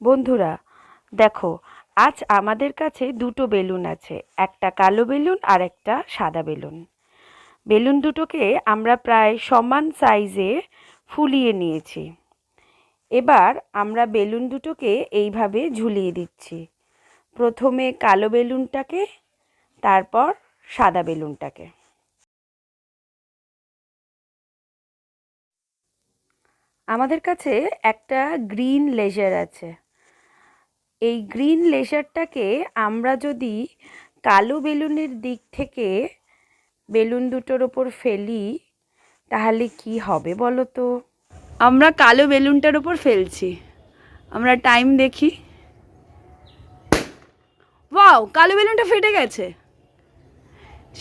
বন্ধুরা, দেখো, আজ আমাদের কাছে দুটো বেলুন আছে, একটা কালো বেলুন আর একটা সাদা বেলুন। বেলুন দুটোকে আমরা প্রায় সমান সাইজে ফুলিয়ে নিয়েছি। এবার আমরা বেলুন দুটোকে এইভাবে ঝুলিয়ে দিচ্ছি। প্রথমে কালো বেলুনটাকে, তারপর সাদা বেলুনটাকে। আমাদের কাছে একটা গ্রিন লেজার আছে। এই গ্রিন লেজারটাকে আমরা যদি কালো বেলুনের দিক থেকে বেলুন দুটোর ওপর ফেলি, তাহলে কি হবে বলো তো? আমরা কালো বেলুনটার ওপর ফেলছি। আমরা টাইম দেখি। ওয়াও, কালো বেলুনটা ফেটে গেছে।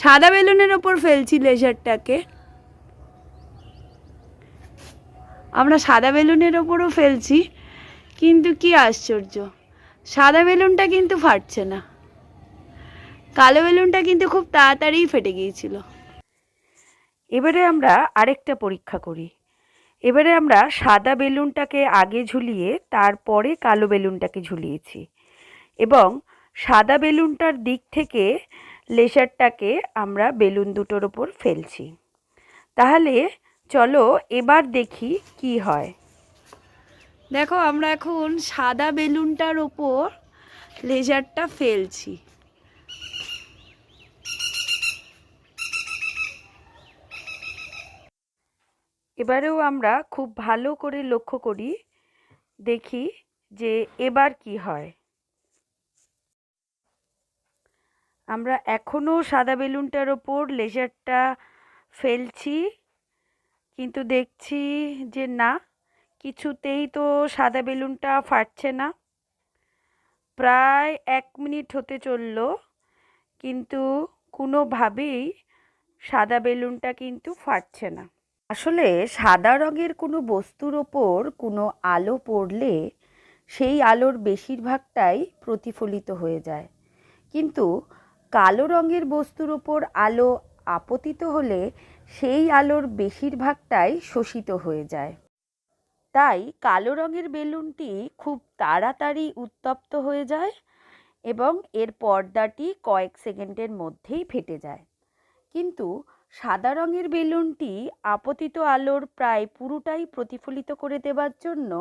সাদা বেলুনের ওপর ফেলছি লেজারটাকে। আমরা সাদা বেলুনের ওপরও ফেলছি, কিন্তু কি আশ্চর্য। সাদা বেলুনটা কিন্তু ফাটছে না। কালো বেলুনটা কিন্তু খুব তাড়াতাড়ি ফেটে গিয়েছিল। এবারে আমরা আরেকটা পরীক্ষা করি। এবারে আমরা সাদা বেলুনটাকে আগে ঝুলিয়ে তারপরে কালো বেলুনটাকে ঝুলিয়েছি এবং সাদা বেলুনটার দিক থেকে লেসারটাকে আমরা বেলুন দুটোর ওপর ফেলছি। তাহলে চলো এবার দেখি কি হয়। দেখো, আমরা এখন সাদা বেলুনটার ওপর লেজারটা ফেলছি। এবারেও আমরা খুব ভালো করে লক্ষ্য করি, দেখি যে এবার কি হয়। আমরা এখনও সাদা বেলুনটার ওপর লেজারটা ফেলছি, কিন্তু দেখছি যে না কিছুতেই তো সাদা বেলুনটা ফাটছে না। প্রায় এক মিনিট হতে চলল, কিন্তু কোনোভাবেই সাদা বেলুনটা কিন্তু ফাটছে না। আসলে সাদা রঙের কোনো বস্তুর ওপর কোনো আলো পড়লে সেই আলোর বেশিরভাগটাই প্রতিফলিত হয়ে যায়। কিন্তু কালো রঙের বস্তুর ওপর আলো আপতিত হলে সেই আলোর বেশিরভাগটাই শোষিত হয়ে যায়। তাই কালো রঙের বেলুনটি খুব তাড়াতাড়ি উত্তপ্ত হয়ে যায় এবং এর পর্দাটি কয়েক সেকেন্ডের মধ্যেই ফেটে যায়। কিন্তু সাদা রঙের বেলুনটি আপতিত আলোর প্রায় পুরোটাই প্রতিফলিত করে দেওয়ার জন্য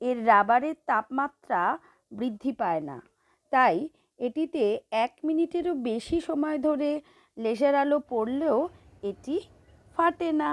এর রাবারের তাপমাত্রা বৃদ্ধি পায় না। তাই এটিতে এক মিনিটেরও বেশি সময় ধরে লেজার আলো পড়লেও এটি ফাটে না।